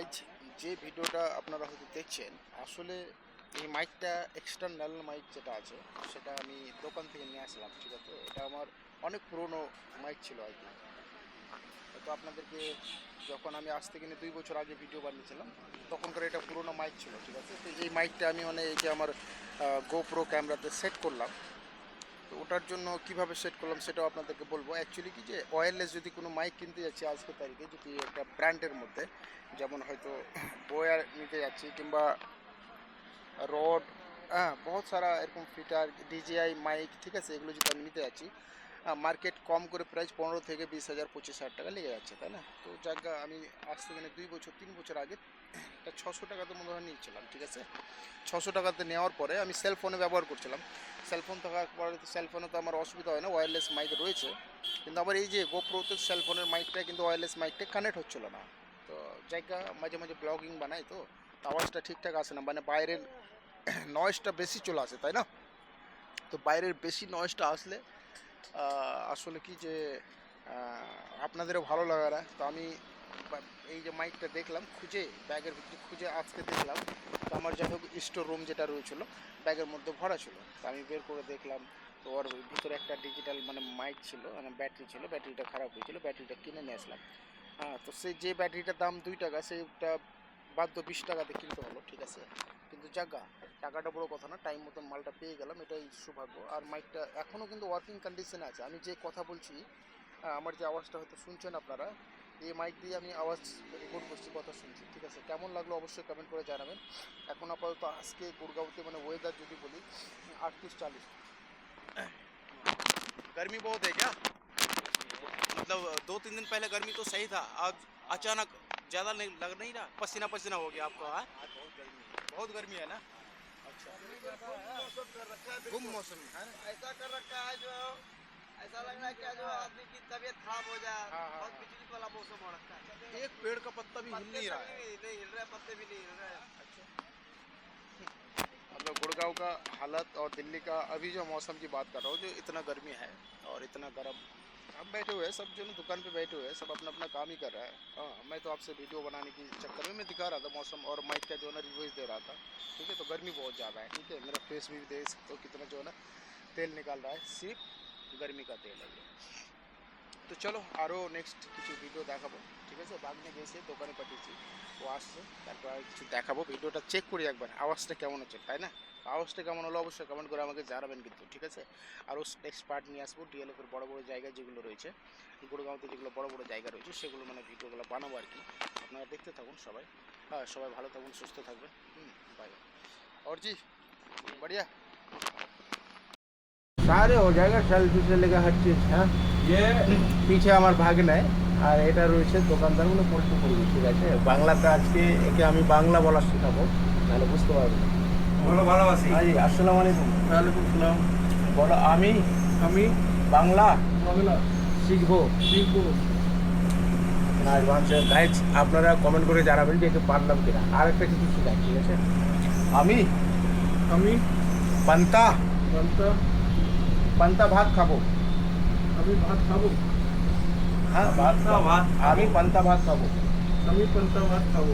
Guys যে ভিডিওটা আপনারা হয়তো দেখছেন, আসলে এই মাইকটা এক্সটার্নাল মাইক যেটা আছে, সেটা আমি দোকান থেকে নিয়ে আসলাম, ঠিক আছে? এটা আমার অনেক পুরনো মাইক ছিল আর কি তো আপনাদেরকে যখন আমি আজ থেকে দুই বছর আগে ভিডিও বানিয়েছিলাম, তখনকার এটা পুরনো মাইক ছিল, ঠিক আছে? তো এই মাইকটা আমি মানে এই যে আমার গোপ্রো ক্যামেরাতে সেট করলাম। তো ওটার জন্য কীভাবে সেট করলাম সেটাও আপনাদেরকে বলব। অ্যাকচুয়ালি কি যে ওয়্যারলেস যদি কোনো মাইক কিনতে যাচ্ছি আজকের তারিখে যদি একটা ব্র্যান্ডের মধ্যে, যেমন হয়তো বোয়ার নিতে যাচ্ছি কিংবা রড হ্যাঁ বহুত সারা এরকম ফিটার ডিজিআই মাইক ঠিক আছে, এগুলো যদি আমি নিতে যাচ্ছি মার্কেট কম করে প্রাইস পনেরো থেকে বিশ হাজার, পঁচিশ হাজার টাকা লেগে যাচ্ছে, তাই না? তো জায়গা আমি আজ থেকে দুই বছর, তিন বছর আগে একটা ছশো টাকাতে মনে হয় নিয়েছিলাম, ঠিক আছে? ছশো টাকাতে নেওয়ার পরে আমি সেল ফোনে ব্যবহার করছিলাম। সেলফোন থাকার পরে সেলফোনে তো আমার অসুবিধা হয় না ওয়্যারলেস মাইক রয়েছে। কিন্তু আবার এই যে গোপ্রোতে সেলফোনের মাইকটা কিন্তু ওয়্যারলেস মাইকটা কানেক্ট হচ্ছিল না। তো জায়গা মাঝে মাঝে ব্লগিং বানাই তো আওয়াজটা ঠিকঠাক আসে না মানে বাইরের নয়েজটা বেশি চলে আসে, তাই না? তো বাইরের বেশি নয়েজটা আসলে আসলে কি যে আপনাদেরও ভালো লাগা না তো আমি এই যে মাইকটা দেখলাম, খুঁজে, ব্যাগের ভিতরে খুঁজে আজকে দেখলাম। তো আমার যাই হোক স্টোর রুম যেটা রয়েছিল, ব্যাগের মধ্যে ভরা ছিল। তো আমি বের করে দেখলাম, তো ওর ভিতরে একটা ডিজিটাল মানে মাইক ছিল মানে ব্যাটারি ছিল ব্যাটারিটা খারাপ হয়েছিল ব্যাটারিটা কিনে নিয়ে আসলাম। হ্যাঁ তো সেই যে ব্যাটারিটার দাম দুই টাকা, সেইটা বাধ্য বিশ টাকাতে কিনতে হলো ঠিক আছে। কিন্তু জায়গা টাকাটা বড় কথা না টাইম মতন মালটা পেয়ে গেলাম এটাই সৌভাগ্য আর মাইকটা এখনও কিন্তু ওয়ার্কিং কন্ডিশনে আছে আমি যে কথা বলছি আহ, আমার যে আওয়াজটা হয়তো শুনছেন আপনারা এই মাইক দিয়ে আমি আওয়াজ রেকর্ড করছি কথা শুনছি ঠিক আছে কেমন লাগলো অবশ্যই কমেন্ট করে জানাবেন এখন আপাতত আজকে গুড়গাঁওতে মানে ওয়েদার যদি বলি আটত্রিশ চালিশ गर्मी बहुत है क्या मतलब दो तीन दिन पहले गर्मी तो सही था आज अचानक ज़्यादा नहीं लग नहीं रहा पसीना पसीना हो गया आपको हाँ बहुत गर्मी है ना गुम मौसम है। ऐसा कर रखा है जो ऐसा लग रहा है क्या जो आदमी की तबीयत खराब हो जाए हाँ, हाँ, बहुत हाँ। बिजली वाला मौसम हो रखा है। एक पेड़ का पत्ता भी हिल नहीं रहा है। नहीं हिल रहे पत्ते भी नहीं हिल रहे। मतलब गुड़गांव का हालत और दिल्ली का अभी जो मौसम की बात कर रहा हूँ जो इतना गर्मी है और इतना गर्म हम बैठे हुए हैं सब जो ना दुकान पे बैठे हुए हैं सब अपना अपना काम ही कर रहा है हाँ मैं तो आपसे वीडियो बनाने की चक्कर में मैं दिखा रहा था मौसम और माइक का जो है ना रिव्यूज दे रहा था ठीक है तो गर्मी बहुत ज़्यादा है ठीक है मेरा फेस भी देख सकते हो कितना जो है ना तेल निकाल रहा है सिर्फ गर्मी का तेल है ये তো চলো আরও নেক্সট কিছু ভিডিও দেখাবো ঠিক আছে বাগনে গেছে দোকানে পাঠিয়েছি ও আসছে তারপর আর কিছু দেখাবো ভিডিওটা চেক করি একবার আওয়াজটা কেমন হচ্ছে তাই না আওয়াজটা কেমন হলো অবশ্যই কমেন্ট করে আমাকে জানাবেন কিন্তু ঠিক আছে আরও নেক্সট পার্ট নিয়ে আসবো ডিএলএফের বড় বড় জায়গা যেগুলো রয়েছে গুড়গাঁওতে যেগুলো বড় বড় জায়গা রয়েছে সেগুলো মানে ভিডিওগুলো বানাবো আর কি আপনারা দেখতে থাকুন সবাই হ্যাঁ সবাই ভালো থাকুন সুস্থ থাকবেন হুম বাই और जी बढ़िया সারে हो जाएगा सेल्फी से लेकर हर चीज হ্যাঁ যে পিছে আমার ভাগ নেয় আর এটা রয়েছে দোকানদারগুলো পড়তে পড়বে ঠিক আছে বাংলাতে আজকে একে আমি বাংলা বলা শেখাবো তাহলে বুঝতে পারবে बोलो ভালোবাসি জি আসসালামু আলাইকুম। ওয়ালাইকুম সালাম। বলো আমি আমি বাংলা। বাংলা। শিখব। শিখব। না অ্যাডভান্সে গাইজ আপনারা কমেন্ট করে জানাবেন যে একে পারলাম কিনা। আর একটা কিছু শেখাই ঠিক আছে? আমি আমি পান্তা। বলতো পান্তা ভাত খাব। আমি ভাত খাব। হ্যাঁ ভাত পান্তা ভাত আমি পান্তা ভাত খাব। আমি পান্তা ভাত খাব।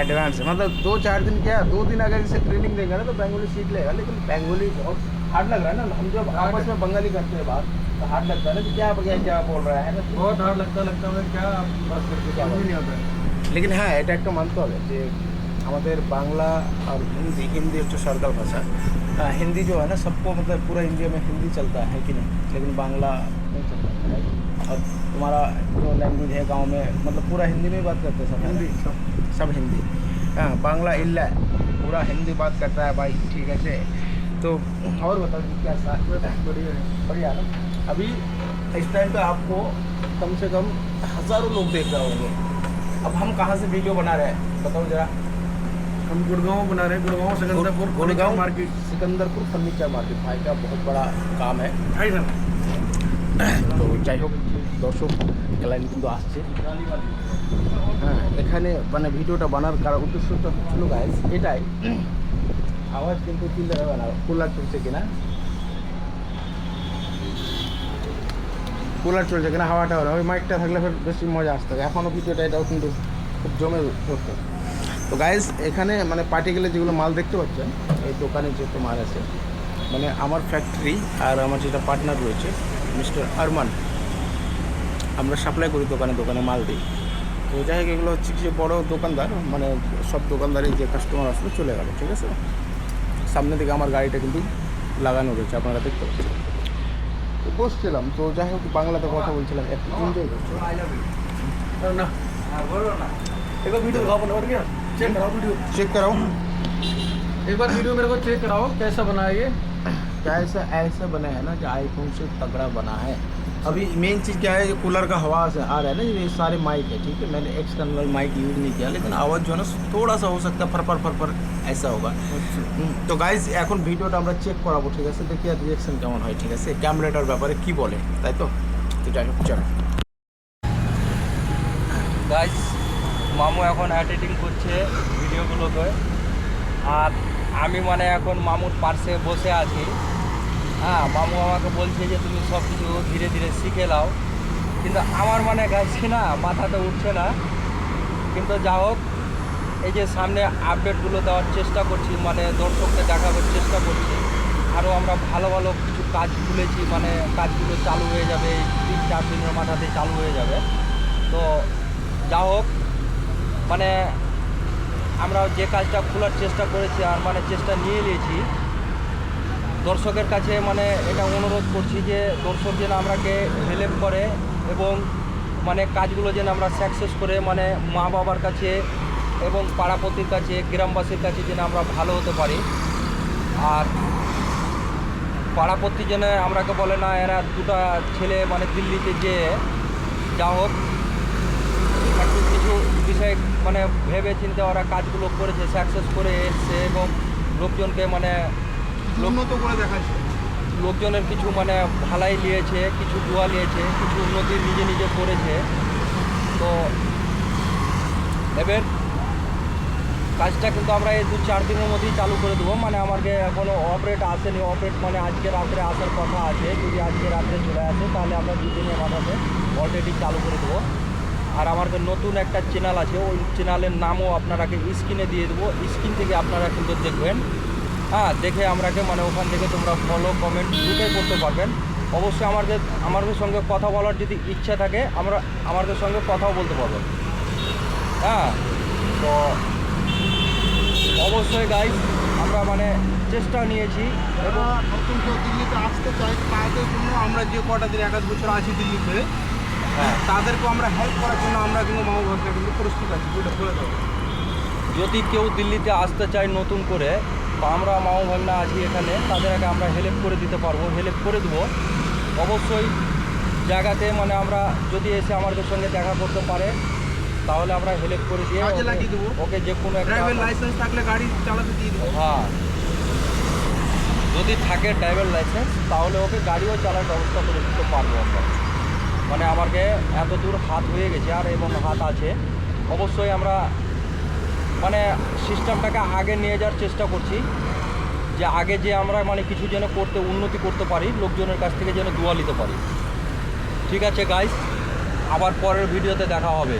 एडवांस मतलब दो चार दिन क्या दो दिन अगर इसे ट्रेनिंग देगा ना तो बंगाली सीख लेगा लेकिन बंगाली बहुत हार्ड लग रहा है ना हम जब आपस में बंगाली करते हैं बात तो हार्ड लगता है ना कि क्या क्या क्या बोल रहा है ना बहुत हार्ड लगता लगता है क्या बस करके क्या समझ नहीं आता है लेकिन হ্যাঁ এটা একটা মানতে হবে যে আমাদের বাংলা और हिंदी हिंदी হচ্ছে সরকার ভাষা हाँ, हिंदी जो है ना सबको मतलब पूरा इंडिया में हिंदी चलता है कि नहीं लेकिन बांग्ला नहीं चलता है और तुम्हारा जो लैंग्वेज है गांव में मतलब पूरा हिंदी में ही बात करते हैं सब है ना? हिंदी सब सब हिंदी। हाँ बांग्ला इल्ला पूरा हिंदी बात करता है भाई ठीक है से तो और बताओ जी क्या साथ बढ़िया है अभी इस टाइम पे आपको कम से कम हज़ारों लोग देख रहे होंगे। अब हम कहाँ से वीडियो बना रहे हैं? बताओ जरा। हम गुड़गांव बना रहे हैं Gurgaon Sikandarpur Gurgaon? Market. Sikandarpur furniture market. भाई का बहुत बड़ा काम है। ढाई सौ তো যাই হোক, দর্শক ক্লায়েন্ট কিন্তু আসছে। হ্যাঁ এখানে মানে ভিডিওটা বানার কারণ, উদ্দেশ্যটা হচ্ছিল গাইজ এটাই। আওয়াজ কিন্তু চিন্তা হবে না কুলার চলছে কিনা? কুলার চলছে কিনা হাওয়া টাওয়া ওই মাইকটা থাকলে ফের বেশি মজা আসতো। এখনও ভিডিওটা এটাও কিন্তু খুব জমে উঠতো তো গাইজ এখানে মানে পার্টিকুলার যেগুলো মাল দেখতে পাচ্ছেন, এই দোকানে যেহেতু মাল আছে মানে আমার ফ্যাক্টরি আর আমার যেটা পার্টনার রয়েছে মিস্টার আরমান আমরা সাপ্লাই করি দোকানে দোকানে মাল দিই তো যাই হোক এগুলো হচ্ছে যে বড় দোকানদার মানে সব দোকানদারের যে কাস্টমার আসলে চলে গেল ঠিক আছে সামনে থেকে আমার গাড়িটা কিন্তু লাগানো রয়েছে আপনারা দেখতে পাচ্ছেন তো বসছিলাম তো যাই হোক বাংলাতে কথা বলছিলাম একটু এনজয় করছি ना बोलो ना एक बार वीडियो दिखाओ बना क्या चेक कराओ वीडियो चेक कराओ एक बार वीडियो मेरे को चेक कराओ कैसा बना है ये क्या ऐसा ऐसा बना है ना कि आईफोन से तगड़ा बना है अभी मेन चीज़ क्या है ये कूलर का हवा से आ रहा है ना ये सारे माइक है ठीक है मैंने एक्सटर्नल माइक यूज़ नहीं किया लेकिन आवाज़ जो है ना थोड़ा सा हो सकता है फरफर फरफर ऐसा होगा হুম, তো গাইজ এখন ভিডিওটা আমরা চেক করাবো ঠিক আছে দেখি আর রিয়াকশন কেমন হয় ঠিক আছে ক্যামেরাটার ব্যাপারে কি বলে তাই তো তো যাই হোক চলো গাইস মামু এখন এডিটিং করছে ভিডিওগুলোকে আর আমি মানে এখন মামুর পার্শ্বে বসে আছি হ্যাঁ মামু আমাকে বলছে যে তুমি সব কিছু ধীরে ধীরে শিখে নাও। কিন্তু আমার মানে গাইছি না মাথাতে উঠছে না। কিন্তু যা হোক, এই যে সামনে আপডেটগুলো দেওয়ার চেষ্টা করছি মানে দর্শককে দেখাবার চেষ্টা করছি। আরও আমরা ভালো ভালো কিছু কাজ খুলেছি মানে কাজগুলো চালু হয়ে যাবে তিন চার দিনের মাথাতে চালু হয়ে যাবে। তো যা হোক মানে আমরা যে কাজটা খোলার চেষ্টা করেছি, আর মানে চেষ্টা নিয়ে নিয়েছি দর্শকের কাছে মানে এটা অনুরোধ করছি যে দর্শক যেন আমরাকে হেল্প করে এবং মানে কাজগুলো যেন আমরা সাকসেস করে মানে মা বাবার কাছে এবং পাড়াপতির কাছে, গ্রামবাসীর কাছে যেন আমরা ভালো হতে পারি। আর পাড়াপতি যেন আমরাকে বলে না, এরা দুটা ছেলে মানে দিল্লিতে যে যা হোক, একটু কিছু বিষয় মানে ভেবে চিন্তে ওরা কাজগুলো করেছে সাকসেস করে এসছে এবং লোকজনকে মানে উন্নত করে দেখাচ্ছে। লোকজনের কিছু মানে ভালাই নিয়েছে, কিছু দোয়া নিয়েছে, কিছু উন্নতি নিজে নিজে করেছে। তো এবার কাজটা কিন্তু আমরা এই দু চার দিনের মধ্যেই চালু করে দেবো। মানে আমাকে এখনও অপারেট আসেনি। অপারেট মানে আজকে রাত্রে আসার কথা আছে। যদি আজকে রাত্রে চলে আসে, তাহলে আমরা দু দিনের মাথাতে অলরেডি চালু করে দেবো। আর আমাদের নতুন একটা চ্যানেল আছে, ওই চ্যানেলের নামও আপনারাকে স্ক্রিনে দিয়ে দেবো। স্ক্রিন থেকে আপনারা কিন্তু দেখবেন। হ্যাঁ দেখে আমরাকে মানে ওখান থেকে তোমরা ফলো কমেন্ট দুটোই করতে পারবেন। অবশ্যই আমাদের আমাদের সঙ্গে কথা বলার যদি ইচ্ছা থাকে আমরা আমাদের সঙ্গে কথাও বলতে পারবেন হ্যাঁ তো অবশ্যই গাই আমরা মানে চেষ্টা নিয়েছি এবং নতুন কেউ দিল্লিতে আসতে চাই তাদের জন্য আমরা যে কটা দিন এক বছর আছি দিল্লিতে হ্যাঁ। তাদেরকেও আমরা হেল্প করার জন্য আমরা কিন্তু মামু ভাষা কিন্তু প্রস্তুত আছি বলে বলে দেবো যদি কেউ দিল্লিতে আসতে চায় নতুন করে তো আমরা মামু ভাগনা আছি এখানে তাদেরকে আমরা হেল্প করে দিতে পারব হেল্প করে দেবো। অবশ্যই জায়গাতে মানে আমরা যদি এসে আমাদের সঙ্গে দেখা করতে পারে তাহলে আমরা হেল্প করে দিয়ে কাজে ওকে- লাগিয়ে দেবো। ওকে যে কোনো লাইসেন্স থাকলে গাড়ি চালাতে দিয়ে দেবো। হ্যাঁ। যদি থাকে ড্রাইভার লাইসেন্স তাহলে ওকে গাড়িও চালার ব্যবস্থা করে দিতে পারব আমরা। মানে আমাকে এত দূর হাত হয়ে গেছে আর এবং হাত আছে। অবশ্যই আমরা মানে সিস্টেমটাকে আগে নিয়ে যাওয়ার চেষ্টা করছি। যে আগে যে আমরা মানে কিছু যেন করতে, উন্নতি করতে পারি, লোকজনের কাছ থেকে যেন দোয়া নিতে পারি। ঠিক আছে গাইস আবার পরের ভিডিওতে দেখা হবে।